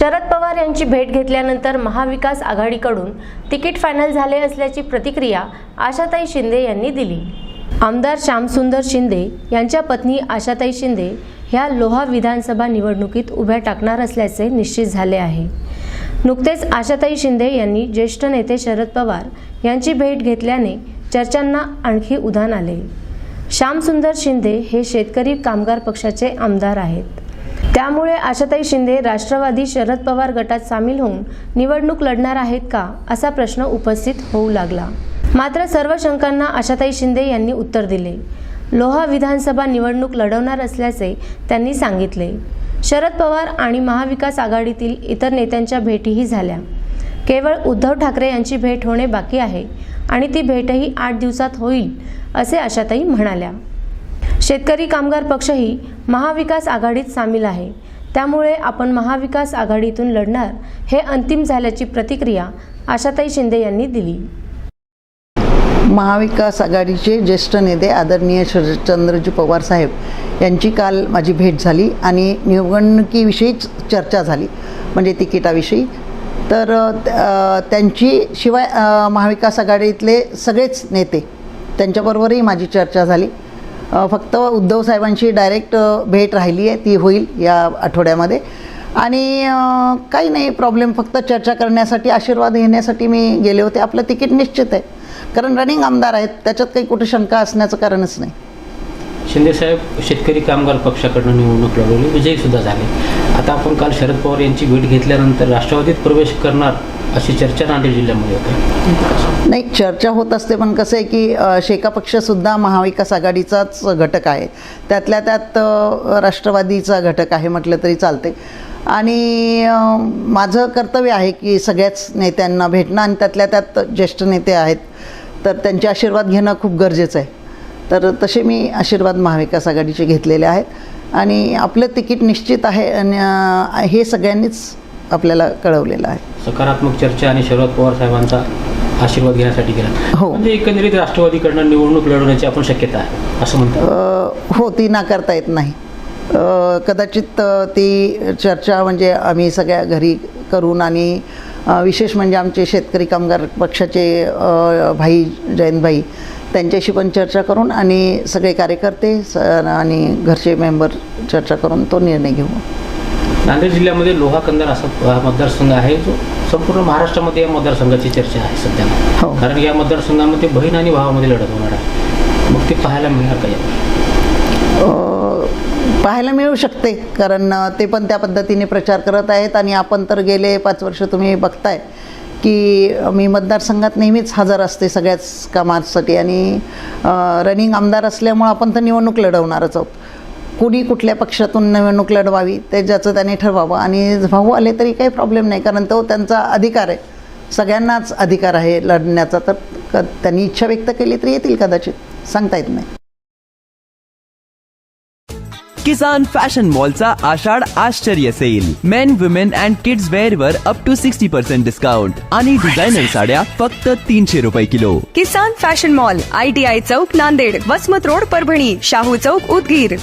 शरद पवार यांची भेट घेतल्यानंतर महाविकास आघाडीकडून तिकीट फायनल झाले असल्याची प्रतिक्रिया आशाताई शिंदे यांनी दिली. आमदार श्यामसुंदर शिंदे यांच्या पत्नी आशाताई शिंदे ह्या लोहा विधानसभा निवडणुकीत उभ्या टाकणार असल्याचे निश्चित झाले आहे. नुकतेच आशाताई शिंदे यांनी ज्येष्ठ नेते शरद पवार यांची भेट घेतल्याने चर्चांना आणखी उधाण आले. श्यामसुंदर शिंदे हे शेतकरी कामगार पक्षाचे आमदार आहेत. त्यामुळे आशाताई शिंदे राष्ट्रवादी शरद पवार गटात सामील होऊन निवडणूक लढणार आहेत का असा प्रश्न उपस्थित होऊ लागला. मात्र सर्व शंकांना आशाताई शिंदे यांनी उत्तर दिले. लोहा विधानसभा निवडणूक लढवणार असल्याचे त्यांनी सांगितले. शरद पवार आणि महाविकास आघाडीतील इतर नेत्यांच्या भेटीही झाल्या. केवळ उद्धव ठाकरे यांची भेट होणे बाकी आहे आणि ती भेटही आठ दिवसात होईल असे आशाताई म्हणाल्या. शेतकरी कामगार पक्षही महाविकास आघाडीत सामील आहे. त्यामुळे आपण महाविकास आघाडीतून लढणार हे अंतिम झाल्याची प्रतिक्रिया आशाताई शिंदे यांनी दिली. महाविकास आघाडीचे ज्येष्ठ नेते आदरणीय शरदचंद्रजी पवार साहेब यांची काल माझी भेट झाली आणि निवडणुकीविषयीच चर्चा झाली म्हणजे तिकिटाविषयी. तर त्यांची शिवाय महाविकास आघाडीतले सगळेच नेते त्यांच्याबरोबरही माझी चर्चा झाली. फक्त उद्धव साहेबांची डायरेक्ट भेट राहिली आहे ती होईल या आठवड्यामध्ये. आणि काही नाही प्रॉब्लेम फक्त चर्चा करण्यासाठी आशीर्वाद घेण्यासाठी मी गेले होते. आपलं तिकीट निश्चित आहे. कारण रनिंग आमदार आहेत त्याच्यात काही कुठे शंका असण्याचं कारणच नाही. शिंदे साहेब शेतकरी कामगार पक्षाकडून निवडणूक लढवली विजयी सुद्धा झाले. आता आपण काल शरद पवार यांची भेट घेतल्यानंतर राष्ट्रवादीत प्रवेश करणार अशी चर्चा नांदेड जिल्ह्यामध्ये होते. नाही चर्चा होत असते पण कसं आहे की शेका पक्षसुद्धा महाविकास आघाडीचाच घटक आहे. त्यातल्या त्यात राष्ट्रवादीचा घटक आहे म्हटलं तरी चालते आणि माझं कर्तव्य आहे की सगळ्याच नेत्यांना भेटणं आणि त्यातल्या त्यात ज्येष्ठ नेते आहेत तर त्यांचे आशीर्वाद घेणं खूप गरजेचं आहे. तर तसे मी आशीर्वाद महाविकास आघाडीचे घेतलेले आहेत. आणि आपलं तिकीट निश्चित आहे आणि हे सगळ्यांनीच आपल्याला कळवलेलं आहे. सकारात्मक चर्चा आणि शरद पवार साहेबांचा आशीर्वाद घेण्यासाठी गेला. हो. म्हणजे एकंदरीत राष्ट्रवादीकडनं निवडणूक लढवण्याची आपण शक्यता आहे असं म्हणतो अ, हो ती नाकारता येत नाही. अ, कदाचित अ, ती चर्चा म्हणजे आम्ही सगळ्या घरी करून आणि अ, विशेष म्हणजे आमचे शेतकरी कामगार पक्षाचे अ, भाई जयंतभाई त्यांच्याशी पण चर्चा करून आणि सगळे कार्यकर्ते स आणि घरचे मेंबर चर्चा करून तो निर्णय घेऊ. नांदेड जिल्ह्यामध्ये लोहा कंदार असा हा मतदारसंघ आहे जो संपूर्ण महाराष्ट्रामध्ये या मतदारसंघाची चर्चा आहे सध्या हो. कारण या मतदारसंघामध्ये बहीण आणि भावामध्ये लढत होणार आहे मग ते पाहायला मिळणार का यावर? अ, पाहायला मिळू शकते कारण ते पण त्या पद्धतीने प्रचार करत आहेत आणि आपण तर गेले पाच वर्ष तुम्ही बघताय की मी मतदारसंघात नेहमीच हजर असते सगळ्याच कामासाठी आणि रनिंग आमदार असल्यामुळं आपण तर निवडणूक लढवणारच आहोत कुणी कुठल्या पक्षातून निवडणूक लढवावी ते ज्याचं त्याने ठरवावं. आणि भाऊ आले तरी काही प्रॉब्लेम नाही कारण तो त्यांचा अधिकार आहे. सगळ्यांनाच अधिकार आहे लढण्याचा. तर क त्यांनी इच्छा व्यक्त केली तर येतील कदाचित. सांगता येत नाही. किसान फॅशन मॉलचा आषाढ आश्चर्य sale. Men women and kids wear वर up to sixty percent discount आणि डिझायनर साड्या फक्त तीनशे रुपये kilo. Kisan fashion mall I T I Chowk Nanded Vasmat road Parbhani Shahu चौक उदगीर.